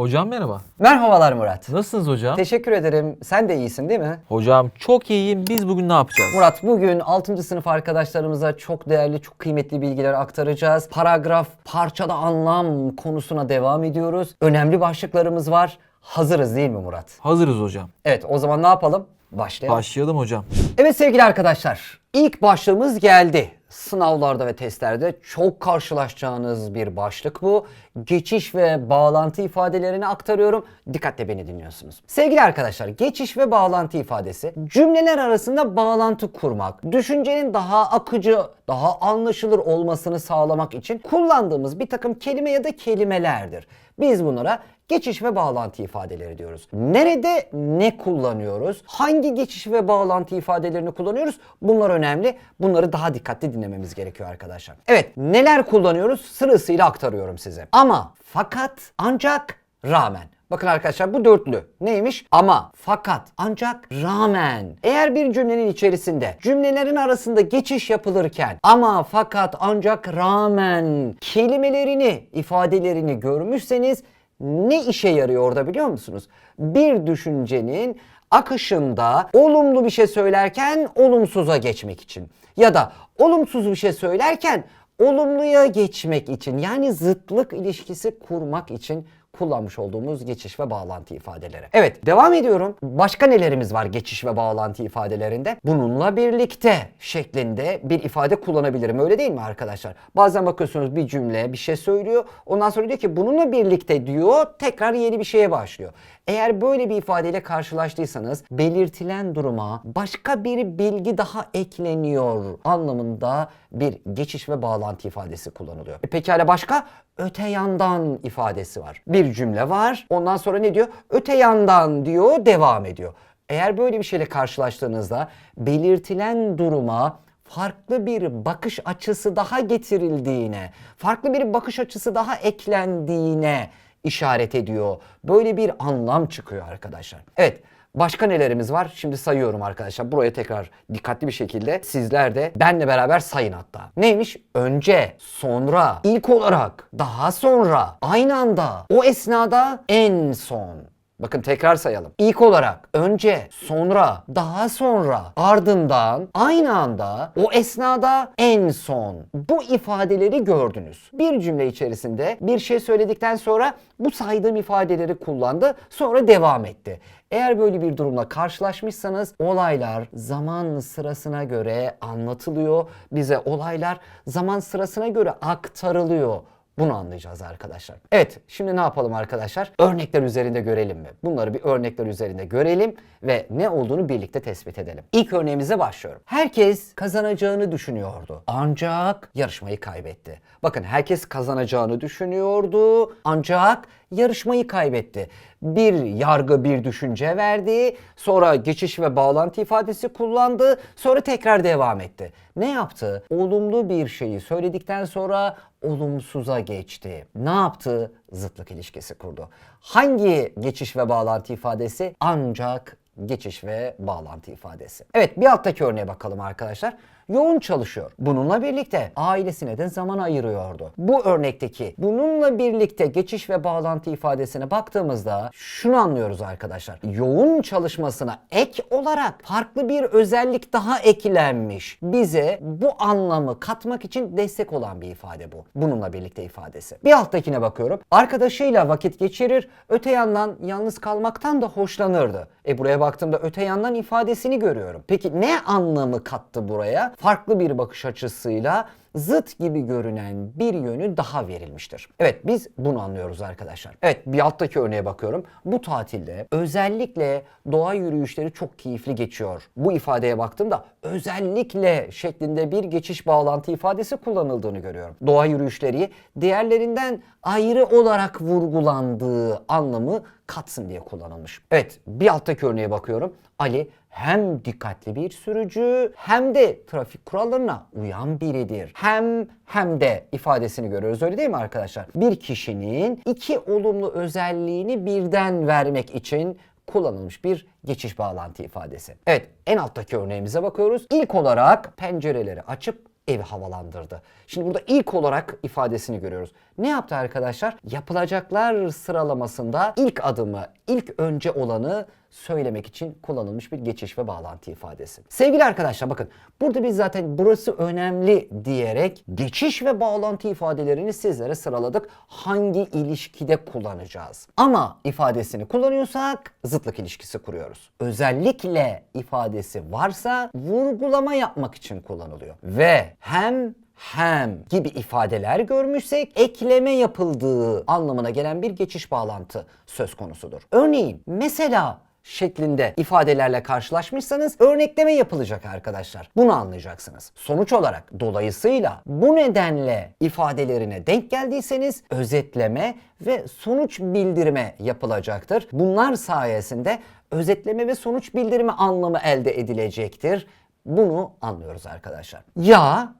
Hocam merhaba. Merhabalar Murat. Nasılsınız hocam? Teşekkür ederim. Sen de iyisin değil mi? hocam çok iyiyim. Biz bugün ne yapacağız? Murat bugün 6. sınıf arkadaşlarımıza çok değerli, çok kıymetli bilgiler aktaracağız. Paragraf, parçada anlam konusuna devam ediyoruz. Önemli başlıklarımız var. Hazırız değil mi Murat? Hazırız hocam. Evet o zaman ne yapalım? Başlayalım. Başlayalım hocam. Evet sevgili arkadaşlar, ilk başlığımız geldi. Sınavlarda ve testlerde çok karşılaşacağınız bir başlık bu. Geçiş ve bağlantı ifadelerini aktarıyorum. Dikkatle beni dinliyorsunuz. Sevgili arkadaşlar, geçiş ve bağlantı ifadesi cümleler arasında bağlantı kurmak, düşüncenin daha akıcı, daha anlaşılır olmasını sağlamak için kullandığımız bir takım kelime ya da kelimelerdir. Biz bunlara geçiş ve bağlantı ifadeleri diyoruz. Nerede ne kullanıyoruz? Hangi geçiş ve bağlantı ifadelerini kullanıyoruz? Bunlar önemli. Bunları daha dikkatli dinlememiz gerekiyor arkadaşlar. Evet, neler kullanıyoruz? Sırasıyla aktarıyorum size. Ama, fakat, ancak, rağmen. Bakın arkadaşlar bu dörtlü. Neymiş? Ama, fakat, ancak, rağmen. Eğer bir cümlenin içerisinde cümlelerin arasında geçiş yapılırken ama, fakat, ancak, rağmen kelimelerini, ifadelerini görmüşseniz ne işe yarıyor orada biliyor musunuz? Bir düşüncenin akışında olumlu bir şey söylerken olumsuza geçmek için ya da olumsuz bir şey söylerken olumluya geçmek için yani zıtlık ilişkisi kurmak için kullanmış olduğumuz geçiş ve bağlantı ifadeleri. Evet devam ediyorum. Başka nelerimiz var geçiş ve bağlantı ifadelerinde? Bununla birlikte şeklinde bir ifade kullanabilirim. Öyle değil mi arkadaşlar? Bazen bakıyorsunuz bir cümle bir şey söylüyor. Ondan sonra diyor ki bununla birlikte diyor tekrar yeni bir şeye başlıyor. Eğer böyle bir ifadeyle karşılaştıysanız belirtilen duruma başka bir bilgi daha ekleniyor anlamında bir geçiş ve bağlantı ifadesi kullanılıyor. E pekala başka? Öte yandan ifadesi var. Bir cümle var. Ondan sonra ne diyor? Öte yandan diyor, devam ediyor. Eğer böyle bir şeyle karşılaştığınızda belirtilen duruma farklı bir bakış açısı daha getirildiğine, farklı bir bakış açısı daha eklendiğine işaret ediyor. Böyle bir anlam çıkıyor arkadaşlar. Evet, Başka nelerimiz var? Şimdi sayıyorum arkadaşlar. Buraya tekrar dikkatli bir şekilde sizler de benle beraber sayın hatta. Neymiş? Önce, sonra, ilk olarak, daha sonra, aynı anda, o esnada, en son. Bakın tekrar sayalım. İlk olarak, önce, sonra, daha sonra, ardından, aynı anda, o esnada, en son. Bu ifadeleri gördünüz. Bir cümle içerisinde bir şey söyledikten sonra bu saydığım ifadeleri kullandı, sonra devam etti. Eğer böyle bir durumla karşılaşmışsanız olaylar zaman sırasına göre anlatılıyor. Bize olaylar zaman sırasına göre aktarılıyor. Bunu anlayacağız arkadaşlar. Evet şimdi ne yapalım arkadaşlar? Örnekler üzerinde görelim mi? Bunları bir örnekler üzerinde görelim ve ne olduğunu birlikte tespit edelim. İlk örneğimize başlıyorum. Herkes kazanacağını düşünüyordu. Ancak yarışmayı kaybetti. Bakın herkes kazanacağını düşünüyordu. Ancak yarışmayı kaybetti. Bir yargı bir düşünce verdi. Sonra geçiş ve bağlantı ifadesi kullandı. Sonra tekrar devam etti. Ne yaptı? Olumlu bir şeyi söyledikten sonra olumsuza geçti. Ne yaptı? Zıtlık ilişkisi kurdu. Hangi geçiş ve bağlantı ifadesi? Ancak geçiş ve bağlantı ifadesi. Evet bir alttaki örneğe bakalım arkadaşlar. Yoğun çalışıyor. Bununla birlikte ailesine de zaman ayırıyordu. Bu örnekteki bununla birlikte geçiş ve bağlantı ifadesine baktığımızda şunu anlıyoruz arkadaşlar. Yoğun çalışmasına ek olarak farklı bir özellik daha eklenmiş. Bize bu anlamı katmak için destek olan bir ifade bu. Bununla birlikte ifadesi. Bir alttakine bakıyorum. Arkadaşıyla vakit geçirir. Öte yandan yalnız kalmaktan da hoşlanırdı. E buraya baktığımda öte yandan ifadesini görüyorum. Peki ne anlamı kattı buraya? Farklı bir bakış açısıyla zıt gibi görünen bir yönü daha verilmiştir. Evet biz bunu anlıyoruz arkadaşlar. Evet bir alttaki örneğe bakıyorum. Bu tatilde özellikle doğa yürüyüşleri çok keyifli geçiyor. Bu ifadeye baktığımda özellikle şeklinde bir geçiş bağlantı ifadesi kullanıldığını görüyorum. Doğa yürüyüşleri diğerlerinden ayrı olarak vurgulandığı anlamı katsın diye kullanılmış. Evet bir alttaki örneğe bakıyorum. Ali hem dikkatli bir sürücü hem de trafik kurallarına uyan biridir. Hem hem de ifadesini görüyoruz öyle değil mi arkadaşlar? Bir kişinin iki olumlu özelliğini birden vermek için kullanılmış bir geçiş bağlantı ifadesi. Evet en alttaki örneğimize bakıyoruz. İlk olarak pencereleri açıp evi havalandırdı. Şimdi burada ilk olarak ifadesini görüyoruz. Ne yaptı arkadaşlar? Yapılacaklar sıralamasında ilk adımı, ilk önce olanı söylemek için kullanılmış bir geçiş ve bağlantı ifadesi. Sevgili arkadaşlar bakın burada biz zaten burası önemli diyerek geçiş ve bağlantı ifadelerini sizlere sıraladık. Hangi ilişkide kullanacağız? Ama ifadesini kullanıyorsak zıtlık ilişkisi kuruyoruz. Özellikle ifadesi varsa vurgulama yapmak için kullanılıyor. Ve hem hem gibi ifadeler görmüşsek ekleme yapıldığı anlamına gelen bir geçiş bağlantı söz konusudur. Örneğin mesela şeklinde ifadelerle karşılaşmışsanız örnekleme yapılacak arkadaşlar. Bunu anlayacaksınız. Sonuç olarak dolayısıyla bu nedenle ifadelerine denk geldiyseniz özetleme ve sonuç bildirme yapılacaktır. Bunlar sayesinde özetleme ve sonuç bildirme anlamı elde edilecektir. Bunu anlıyoruz arkadaşlar. Ya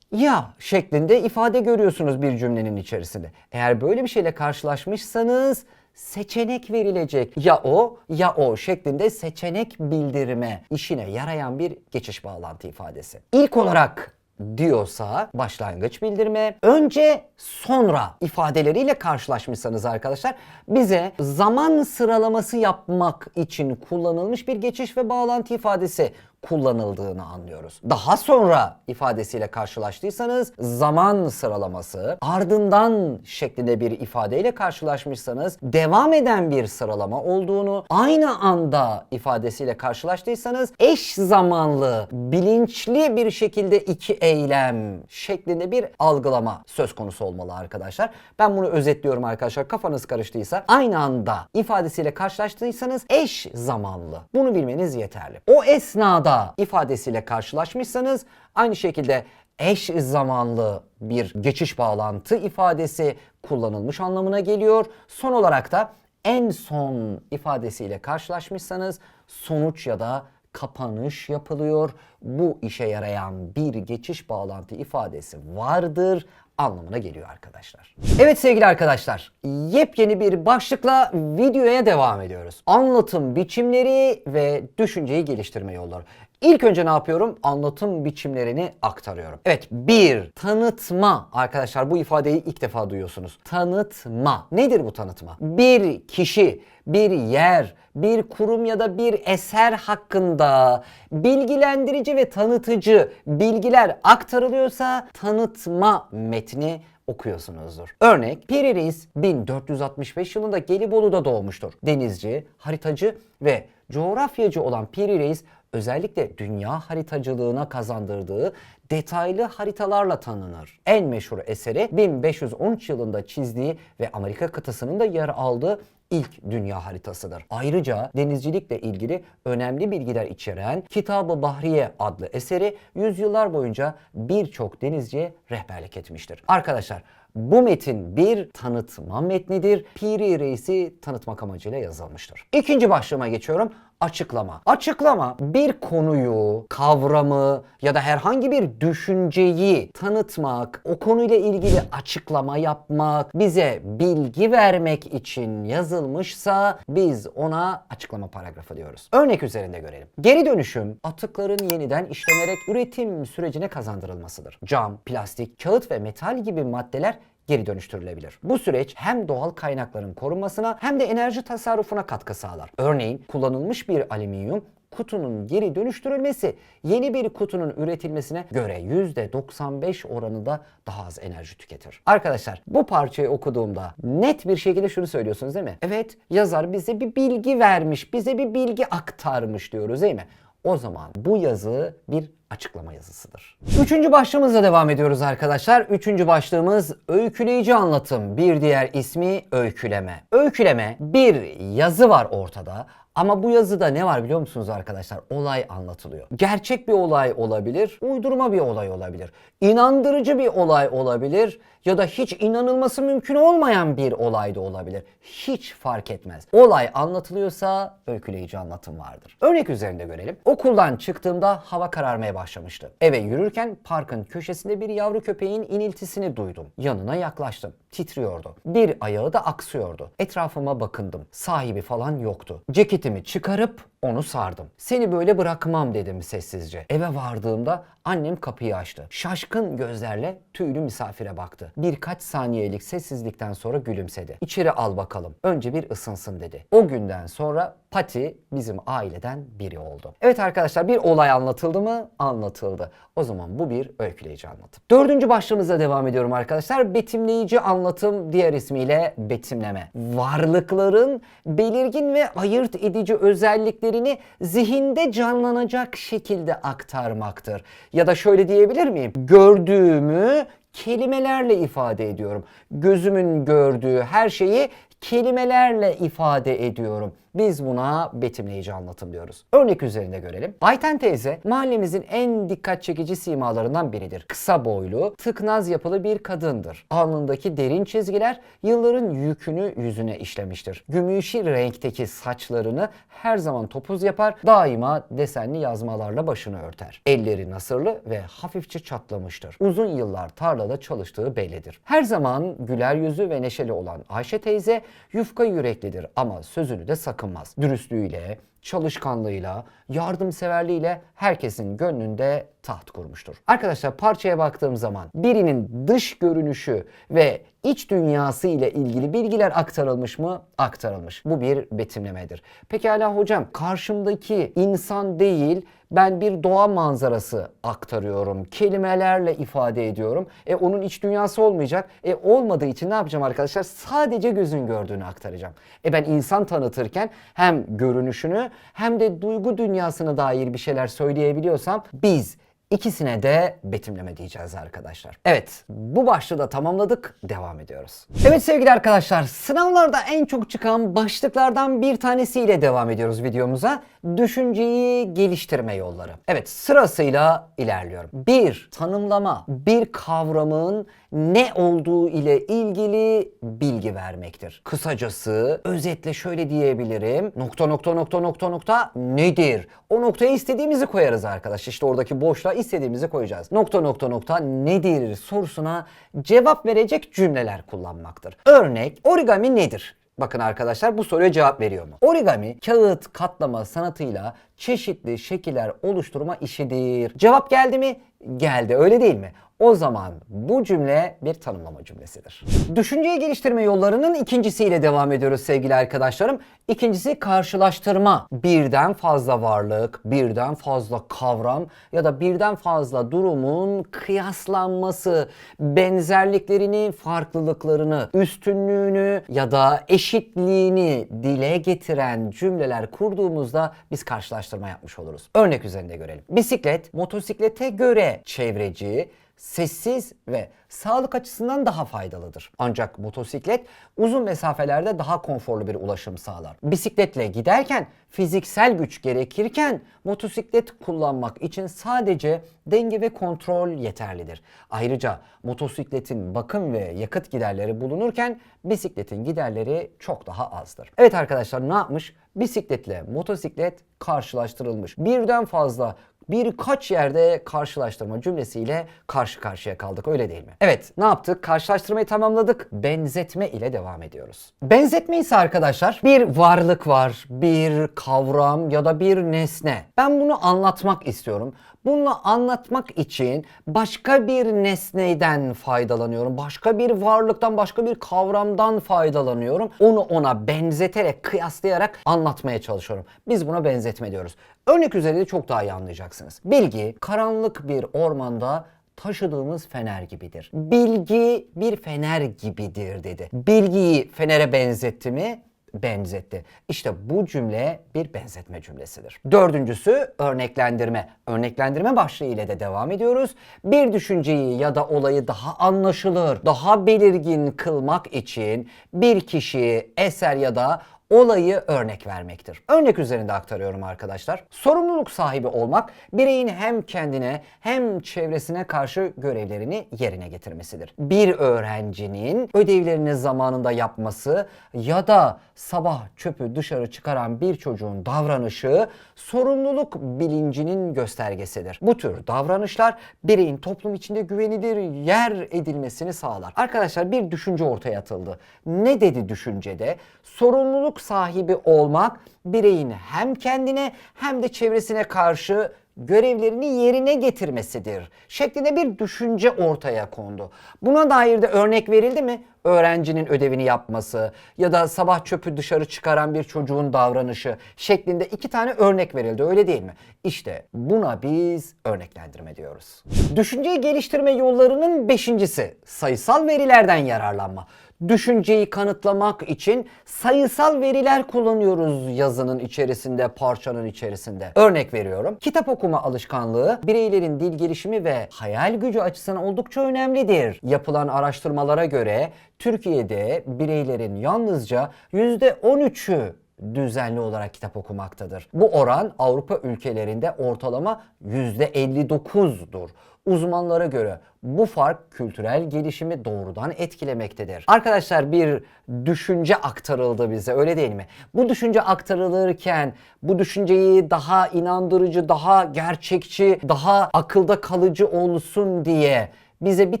ya şeklinde ifade görüyorsunuz bir cümlenin içerisinde. Eğer böyle bir şeyle karşılaşmışsanız seçenek verilecek. Ya o ya o şeklinde seçenek bildirme işine yarayan bir geçiş bağlantı ifadesi. İlk olarak diyorsa başlangıç bildirme önce sonra ifadeleriyle karşılaşmışsanız arkadaşlar bize zaman sıralaması yapmak için kullanılmış bir geçiş ve bağlantı ifadesi kullanıldığını anlıyoruz. Daha sonra ifadesiyle karşılaştıysanız zaman sıralaması, ardından şeklinde bir ifadeyle karşılaşmışsanız devam eden bir sıralama olduğunu, aynı anda ifadesiyle karşılaştıysanız eş zamanlı, bilinçli bir şekilde iki eylem şeklinde bir algılama söz konusu olmalı arkadaşlar. Ben bunu özetliyorum arkadaşlar. Kafanız karıştıysa aynı anda ifadesiyle karşılaştıysanız eş zamanlı. Bunu bilmeniz yeterli. O esnada ifadesiyle karşılaşmışsanız aynı şekilde eş zamanlı bir geçiş bağlantı ifadesi kullanılmış anlamına geliyor. Son olarak da en son ifadesiyle karşılaşmışsanız sonuç ya da kapanış yapılıyor. Bu işe yarayan bir geçiş bağlantı ifadesi vardır anlamına geliyor arkadaşlar. Evet sevgili arkadaşlar, yepyeni bir başlıkla videoya devam ediyoruz. Anlatım biçimleri ve düşünceyi geliştirme yolları. İlk önce ne yapıyorum? Anlatım biçimlerini aktarıyorum. Evet bir tanıtma arkadaşlar bu ifadeyi ilk defa duyuyorsunuz. Tanıtma. Nedir bu tanıtma? Bir kişi, bir yer, bir kurum ya da bir eser hakkında bilgilendirici ve tanıtıcı bilgiler aktarılıyorsa tanıtma metni okuyorsunuzdur. Örnek Piri Reis 1465 yılında Gelibolu'da doğmuştur. Denizci, haritacı ve coğrafyacı olan Piri Reis özellikle dünya haritacılığına kazandırdığı detaylı haritalarla tanınır. En meşhur eseri 1513 yılında çizdiği ve Amerika kıtasının da yer aldığı ilk dünya haritasıdır. Ayrıca denizcilikle ilgili önemli bilgiler içeren Kitab-ı Bahriye adlı eseri yüzyıllar boyunca birçok denizciye rehberlik etmiştir. Arkadaşlar bu metin bir tanıtma metnidir. Piri Reis'i tanıtmak amacıyla yazılmıştır. İkinci başlığıma geçiyorum. Açıklama. Açıklama bir konuyu, kavramı ya da herhangi bir düşünceyi tanıtmak, o konuyla ilgili açıklama yapmak, bize bilgi vermek için yazılmışsa biz ona açıklama paragrafı diyoruz. Örnek üzerinde görelim. Geri dönüşüm atıkların yeniden işlenerek üretim sürecine kazandırılmasıdır. Cam, plastik, kağıt ve metal gibi maddeler geri dönüştürülebilir. Bu süreç hem doğal kaynakların korunmasına hem de enerji tasarrufuna katkı sağlar. Örneğin kullanılmış bir alüminyum kutunun geri dönüştürülmesi yeni bir kutunun üretilmesine göre %95 oranında daha az enerji tüketir. Arkadaşlar bu parçayı okuduğumda net bir şekilde şunu söylüyorsunuz değil mi? Evet yazar bize bir bilgi vermiş, bize bir bilgi aktarmış diyoruz değil mi? O zaman bu yazı bir açıklama yazısıdır. Üçüncü başlığımızla devam ediyoruz arkadaşlar. Üçüncü başlığımız öyküleyici anlatım. Bir diğer ismi öyküleme. Öyküleme bir yazı var ortada ama bu yazıda ne var biliyor musunuz arkadaşlar? Olay anlatılıyor. Gerçek bir olay olabilir, uydurma bir olay olabilir. İnandırıcı bir olay olabilir ya da hiç inanılması mümkün olmayan bir olay da olabilir. Hiç fark etmez. Olay anlatılıyorsa öyküleyici anlatım vardır. Örnek üzerinde görelim. Okuldan çıktığımda hava kararmaya başlamıştı. Eve yürürken parkın köşesinde bir yavru köpeğin iniltisini duydum. Yanına yaklaştım. Titriyordu. Bir ayağı da aksıyordu. Etrafıma bakındım. Sahibi falan yoktu. Ceketimi çıkarıp onu sardım. Seni böyle bırakmam dedim sessizce. Eve vardığımda annem kapıyı açtı. Şaşkın gözlerle tüylü misafire baktı. Birkaç saniyelik sessizlikten sonra gülümsedi. İçeri al bakalım. Önce bir ısınsın dedi. O günden sonra Pati bizim aileden biri oldu. Evet arkadaşlar bir olay anlatıldı mı? Anlatıldı. O zaman bu bir öyküleyici anlatım. Dördüncü başlığımıza devam ediyorum arkadaşlar. Betimleyici anlatım diğer ismiyle betimleme. Varlıkların belirgin ve ayırt edici özelliklerini zihinde canlanacak şekilde aktarmaktır. Ya da şöyle diyebilir miyim? Gördüğümü kelimelerle ifade ediyorum. Gözümün gördüğü her şeyi kelimelerle ifade ediyorum. Biz buna betimleyici anlatım diyoruz. Örnek üzerinde görelim. Ayten teyze mahallemizin en dikkat çekici simalarından biridir. Kısa boylu, tıknaz yapılı bir kadındır. Alnındaki derin çizgiler yılların yükünü yüzüne işlemiştir. Gümüşi renkteki saçlarını her zaman topuz yapar, daima desenli yazmalarla başını örter. Elleri nasırlı ve hafifçe çatlamıştır. Uzun yıllar tarlada çalıştığı bellidir. Her zaman güler yüzü ve neşeli olan Ayşe teyze yufka yüreklidir ama sözünü de sakınmaz. Dürüstlüğüyle, çalışkanlığıyla, yardımseverliğiyle herkesin gönlünde taht kurmuştur. Arkadaşlar parçaya baktığım zaman birinin dış görünüşü ve iç dünyası ile ilgili bilgiler aktarılmış mı? Aktarılmış. Bu bir betimlemedir. Pekala hocam karşımdaki insan değil ben bir doğa manzarası aktarıyorum. Kelimelerle ifade ediyorum. E onun iç dünyası olmayacak. E olmadığı için ne yapacağım arkadaşlar? Sadece gözün gördüğünü aktaracağım. E ben insan tanıtırken hem görünüşünü hem de duygu dünyasına dair bir şeyler söyleyebiliyorsam biz İkisine de betimleme diyeceğiz arkadaşlar. Evet bu başlığı da tamamladık. Devam ediyoruz. Evet sevgili arkadaşlar sınavlarda en çok çıkan başlıklardan bir tanesiyle devam ediyoruz videomuza. Düşünceyi geliştirme yolları. Evet sırasıyla ilerliyorum. Bir tanımlama bir kavramın ne olduğu ile ilgili bilgi vermektir. Kısacası özetle şöyle diyebilirim. Nokta nokta nokta nokta nokta nedir? O noktaya istediğimizi koyarız arkadaş. İşte oradaki boşluğa istediğimizi koyacağız. Nokta nokta nokta nedir sorusuna cevap verecek cümleler kullanmaktır. Örnek origami nedir? Bakın arkadaşlar bu soruya cevap veriyor mu? Origami kağıt katlama sanatıyla çeşitli şekiller oluşturma işidir. Cevap geldi mi? Geldi öyle değil mi? O zaman bu cümle bir tanımlama cümlesidir. Düşünceyi geliştirme yollarının ikincisiyle devam ediyoruz sevgili arkadaşlarım. İkincisi karşılaştırma. Birden fazla varlık, birden fazla kavram ya da birden fazla durumun kıyaslanması, benzerliklerini, farklılıklarını, üstünlüğünü ya da eşitliğini dile getiren cümleler kurduğumuzda biz karşılaştırma yapmış oluruz. Örnek üzerinde görelim. Bisiklet motosiklete göre çevreci, sessiz ve sağlık açısından daha faydalıdır. Ancak motosiklet uzun mesafelerde daha konforlu bir ulaşım sağlar. Bisikletle giderken fiziksel güç gerekirken motosiklet kullanmak için sadece denge ve kontrol yeterlidir. Ayrıca motosikletin bakım ve yakıt giderleri bulunurken bisikletin giderleri çok daha azdır. Evet arkadaşlar ne yapmış? Bisikletle motosiklet karşılaştırılmış. Birden fazla birkaç yerde karşılaştırma cümlesiyle karşı karşıya kaldık öyle değil mi? Evet ne yaptık? Karşılaştırmayı tamamladık. Benzetme ile devam ediyoruz. Benzetme ise arkadaşlar bir varlık var, bir kavram ya da bir nesne. Ben bunu anlatmak istiyorum. Bunu anlatmak için başka bir nesneden faydalanıyorum. Başka bir varlıktan, başka bir kavramdan faydalanıyorum. Onu ona benzeterek, kıyaslayarak anlatmaya çalışıyorum. Biz buna benzetme diyoruz. Örnek üzerinde çok daha iyi anlayacaksınız. Bilgi karanlık bir ormanda taşıdığımız fener gibidir. Bilgi bir fener gibidir dedi. Bilgiyi fenere benzetti mi? Benzetti. İşte bu cümle bir benzetme cümlesidir. Dördüncüsü örneklendirme. Örneklendirme başlığı ile de devam ediyoruz. Bir düşünceyi ya da olayı daha anlaşılır, daha belirgin kılmak için bir kişi, eser ya da olayı örnek vermektir. Örnek üzerinde aktarıyorum arkadaşlar. Sorumluluk sahibi olmak bireyin hem kendine hem çevresine karşı görevlerini yerine getirmesidir. Bir öğrencinin ödevlerini zamanında yapması ya da sabah çöpü dışarı çıkaran bir çocuğun davranışı sorumluluk bilincinin göstergesidir. Bu tür davranışlar bireyin toplum içinde güvenilir yer edilmesini sağlar. Arkadaşlar bir düşünce ortaya atıldı. Ne dedi düşüncede? Sorumluluk sahibi olmak bireyin hem kendine hem de çevresine karşı görevlerini yerine getirmesidir şeklinde bir düşünce ortaya kondu. Buna dair de örnek verildi mi? Öğrencinin ödevini yapması ya da sabah çöpü dışarı çıkaran bir çocuğun davranışı şeklinde iki tane örnek verildi öyle değil mi? İşte buna biz örneklendirme diyoruz. Düşünceyi geliştirme yollarının beşincisi sayısal verilerden yararlanma düşünceyi kanıtlamak için sayısal veriler kullanıyoruz yazının içerisinde, parçanın içerisinde. Örnek veriyorum. Kitap okuma alışkanlığı bireylerin dil gelişimi ve hayal gücü açısından oldukça önemlidir. Yapılan araştırmalara göre Türkiye'de bireylerin yalnızca %13'ü düzenli olarak kitap okumaktadır. Bu oran Avrupa ülkelerinde ortalama %59'dur. Uzmanlara göre bu fark kültürel gelişimi doğrudan etkilemektedir. Arkadaşlar bir düşünce aktarıldı bize öyle değil mi? Bu düşünce aktarılırken bu düşünceyi daha inandırıcı, daha gerçekçi, daha akılda kalıcı olsun diye bize bir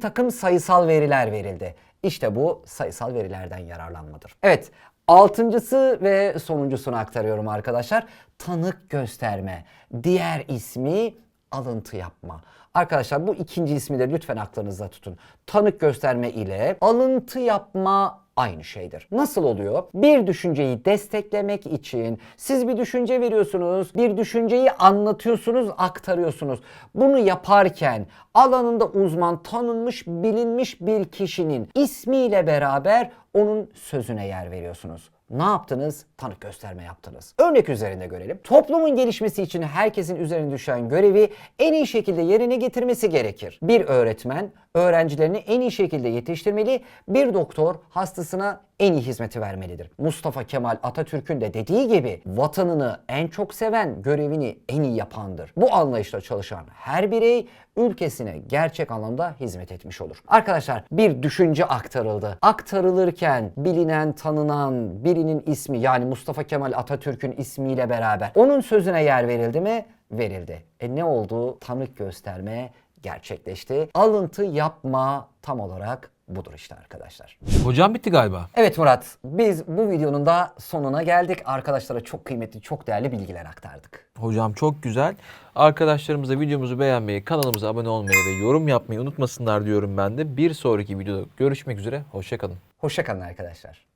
takım sayısal veriler verildi. İşte bu sayısal verilerden yararlanmadır. Evet, altıncısı ve sonuncusunu aktarıyorum arkadaşlar. Tanık gösterme. Diğer ismi alıntı yapma. Arkadaşlar bu ikinci ismi de lütfen aklınızda tutun. Tanık gösterme ile alıntı yapma aynı şeydir. Nasıl oluyor? Bir düşünceyi desteklemek için siz bir düşünce veriyorsunuz, bir düşünceyi anlatıyorsunuz, aktarıyorsunuz. Bunu yaparken alanında uzman, tanınmış, bilinmiş bir kişinin ismiyle beraber onun sözüne yer veriyorsunuz. Ne yaptınız? Tanık gösterme yaptınız. Örnek üzerinde görelim. Toplumun gelişmesi için herkesin üzerine düşen görevi en iyi şekilde yerine getirmesi gerekir. Bir öğretmen öğrencilerini en iyi şekilde yetiştirmeli, bir doktor hastasına en iyi hizmeti vermelidir. Mustafa Kemal Atatürk'ün de dediği gibi vatanını en çok seven görevini en iyi yapandır. Bu anlayışla çalışan her birey ülkesine gerçek anlamda hizmet etmiş olur. Arkadaşlar bir düşünce aktarıldı. Aktarılırken bilinen, tanınan birinin ismi yani Mustafa Kemal Atatürk'ün ismiyle beraber onun sözüne yer verildi mi? Verildi. E ne oldu? Tanık gösterme gerçekleşti. Alıntı yapma tam olarak budur işte arkadaşlar. Hocam bitti galiba. Evet Murat, biz bu videonun da sonuna geldik. Arkadaşlara çok kıymetli, çok değerli bilgiler aktardık. Hocam çok güzel. Arkadaşlarımız da videomuzu beğenmeyi, kanalımıza abone olmayı ve yorum yapmayı unutmasınlar diyorum ben de. Bir sonraki videoda görüşmek üzere. Hoşçakalın. Hoşçakalın arkadaşlar.